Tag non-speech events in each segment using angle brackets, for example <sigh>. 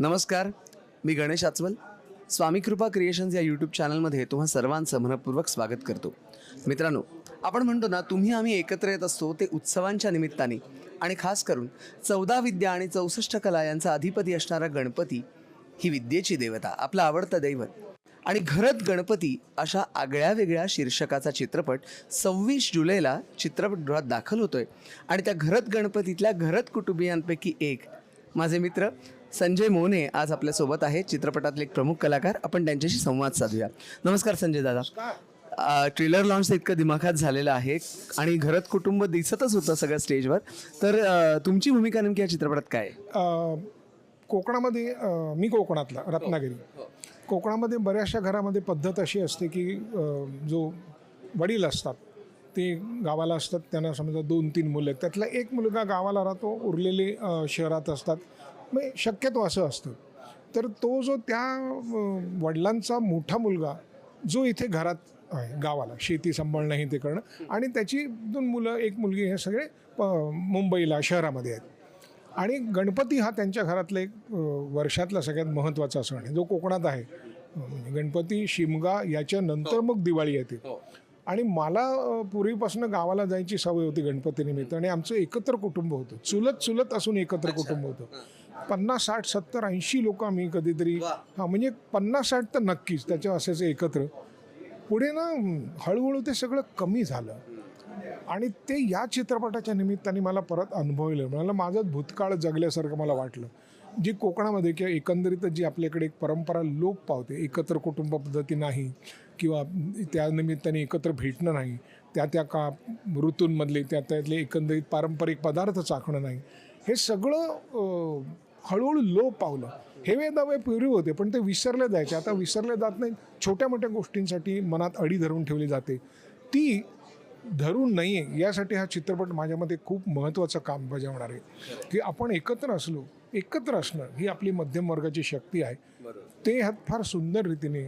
नमस्कार मी गणेश आचवल. स्वामी कृपा क्रिएशन्स या यूट्यूब चॅनलमध्ये तुम्हा सर्वांचं मनपूर्वक स्वागत करतो. मित्रांनो आपण म्हणतो ना तुम्ही आम्ही एकत्र येत असतो ते उत्सवांच्या निमित्ताने. आणि खास करून चौदा विद्या आणि चौसष्ट कला यांचा अधिपती असणारा गणपती ही विद्येची देवता आपलं आवडतं दैवत. आणि घरत गणपती अशा आगळ्या वेगळ्या शीर्षकाचा चित्रपट सव्वीस जुलैला चित्रपटगृहात दाखल होतोय. आणि त्या घरत गणपतीतल्या घरत कुटुंबियांपैकी एक माझे मित्र संजय मोहने आज आपल्यासोबत आहेत चित्रपटातले एक प्रमुख कलाकार. आपण त्यांच्याशी संवाद साधूया. नमस्कार संजय दादा. ट्रेलर लॉन्च इतकं दिमाखात झालेलं आहे आणि घरत कुटुंब दिसतच होतं सगळं स्टेजवर तर तुमची भूमिका नेमकी या चित्रपटात काय आहे? कोकणामध्ये मी कोकणातला रत्नागिरी. कोकणामध्ये बऱ्याचशा घरामध्ये पद्धत अशी असते की जो वडील असतात ते गावाला असतात. त्यांना समजा दोन तीन मुलं त्यातला एक मुलगा गावाला राहतो. उरलेले शहरात असतात. मग शक्यतो असं असतं. तर तो जो त्या वडिलांचा मोठा मुलगा जो इथे घरात आहे गावाला शेती सांभाळणं हे ते करणं आणि त्याची दोन मुलं एक मुलगी हे सगळे प- मुंबईला शहरामध्ये आहेत. आणि गणपती हा त्यांच्या घरातला एक वर्षातला सगळ्यात महत्त्वाचा सण आहे. जो कोकणात आहे. म्हणजे गणपती शिमगा याच्यानंतर मग दिवाळी येते. आणि मला पूर्वीपासून गावाला जायची सवय होती गणपतीनिमित्त आणि आमचं एकत्र कुटुंब होतं. चुलत चुलत असून एकत्र कुटुंब होतं. पन्नास साठ सत्तर ऐंशी लोक आम्ही कधीतरी हां म्हणजे पन्नास साठ तर नक्कीच त्याच्या असायचं एकत्र. पुढे ना हळूहळू ते सगळं कमी झालं. आणि ते या चित्रपटाच्या निमित्ताने मला परत अनुभवलं. मला माझं भूतकाळ जगल्यासारखं मला वाटलं. जी कोकणामध्ये किंवा एकंदरीतच जी आपल्याकडे एक परंपरा लोप पावते एकत्र कुटुंब पद्धती नाही किंवा त्या निमित्ताने एकत्र भेटणं नाही त्या त्या का ऋतूंमधले त्या त्यातले एकंदरीत पारंपरिक पदार्थ चाखणं नाही हे सगळं हळूहळू लोप पावलं. हे वेदावे पूर्वी होते पण ते विसरले जायचे. आता विसरले जात नाही छोट्या मोठ्या गोष्टींसाठी मनात अडी धरून ठेवली जाते. ती धरू नये यासाठी हा चित्रपट माझ्यामध्ये खूप महत्त्वाचं काम बजावणार आहे. की आपण एकत्र असलो एकत्र असणं ही आपली मध्यम वर्गाची शक्ती आहे. ते ह्यात फार सुंदर रीतीने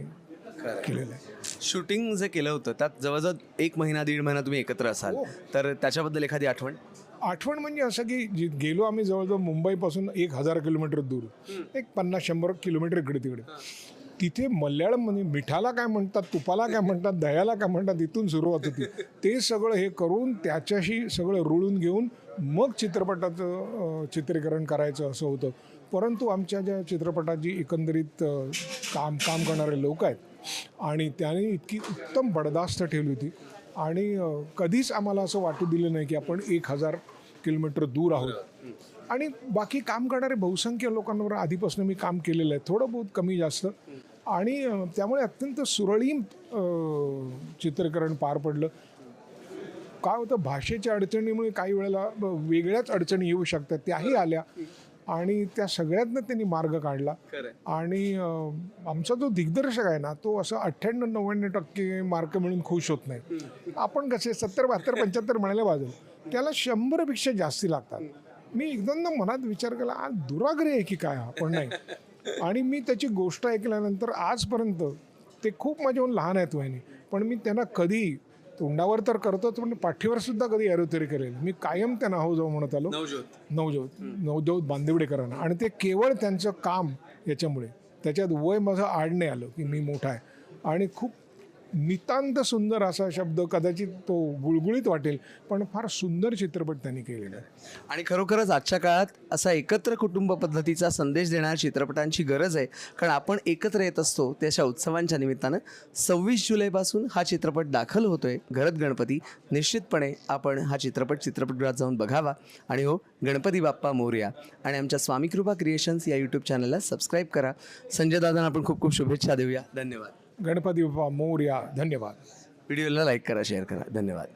केलेलं आहे. शूटिंग जे केलं होतं त्यात जवळजवळ एक महिना दीड महिना तुम्ही एकत्र असाल. तर त्याच्याबद्दल एखादी आठवण? आठवण म्हणजे असं की जी गेलो आम्ही जवळजवळ मुंबईपासून एक हजार किलोमीटर दूर. एक पन्नास शंभर किलोमीटर इकडे तिकडे. तिथे मल्याळममध्ये मिठाला काय म्हणतात तुपाला काय म्हणतात दह्याला काय म्हणतात इथून सुरुवात होती. ते सगळं हे करून त्याच्याशी सगळं रुळून घेऊन मग चित्रपटाचं चित्रीकरण करायचं असं होतं. परंतु आमच्या ज्या चित्रपटाची एकंदरीत काम काम करणारे लोक आहेत आणि त्याने इतकी उत्तम बडदास्त ठेवली होती. आणि कधीच आम्हाला असं वाटू दिलं नाही की आपण एक हजार किलोमीटर दूर आहोत. आणि बाकी काम करणारे बहुसंख्य लोकांवर आधीपासून मी काम केलेलं आहे. थोडं बहुत कमी जास्त. आणि त्यामुळे अत्यंत सुरळीम चित्रकरण चित्रीकरण पार पडलं. काय होतं भाषेच्या अडचणीमुळे काही वेळेला वेगळ्याच अडचणी येऊ शकतात त्याही आल्या. आणि त्या सगळ्यातनं त्यांनी मार्ग काढला. आणि आमचा जो दिग्दर्शक आहे ना तो असं अठ्ठ्याण्णव नव्याण्णव टक्के मार्क मिळून खुश होत नाही. आपण कसे सत्तर बहात्तर पंच्याहत्तर म्हणायला पाहिजे त्याला शंभरपेक्षा जास्ती लागतात. मी एकदम मनात विचार केला आज दुराग्रह आहे की काय हा? पण नाही. <laughs> आणि मी त्याची गोष्ट ऐकल्यानंतर आजपर्यंत ते खूप माझ्याहून लहान आहेत वयाने पण मी त्यांना कधी तोंडावर तर करतोच पण पाठीवर सुद्धा कधी एरोथेरी करेल. मी कायम त्यांना हो जाऊ म्हणत आलो. नवज्योत. नवज्योत. बांदिवडेकरांना. आणि ते केवळ त्यांचं काम याच्यामुळे त्याच्यात वय माझं आड नाही आलं की मी मोठा आहे. आणि खूप नितांत सुंदर असा शब्द कदाचित तो गुळगुळीत वाटेल पण फार सुंदर चित्रपट त्यांनी केलेला आहे. आणि खरोखरच आजच्या काळात असा एकत्र कुटुंब पद्धतीचा संदेश देणाऱ्या चित्रपटांची गरज आहे. कारण आपण एकत्र येत असतो त्याच्या उत्सवांच्या निमित्तानं. सव्वीस जुलैपासून हा चित्रपट दाखल होतोय घरत गणपती. निश्चितपणे आपण हा चित्रपट चित्रपटगृहात जाऊन बघावा. आणि हो गणपती बाप्पा मोरया. आणि आमच्या स्वामी कृपा क्रिएशन्स या यूट्यूब चॅनलला सबस्क्राईब करा. संजय दादांना आपण खूप खूप शुभेच्छा देऊया. धन्यवाद. गणपती बाप्पा मोर्या धन्यवाद व्हिडिओला लाईक करा शेअर करा धन्यवाद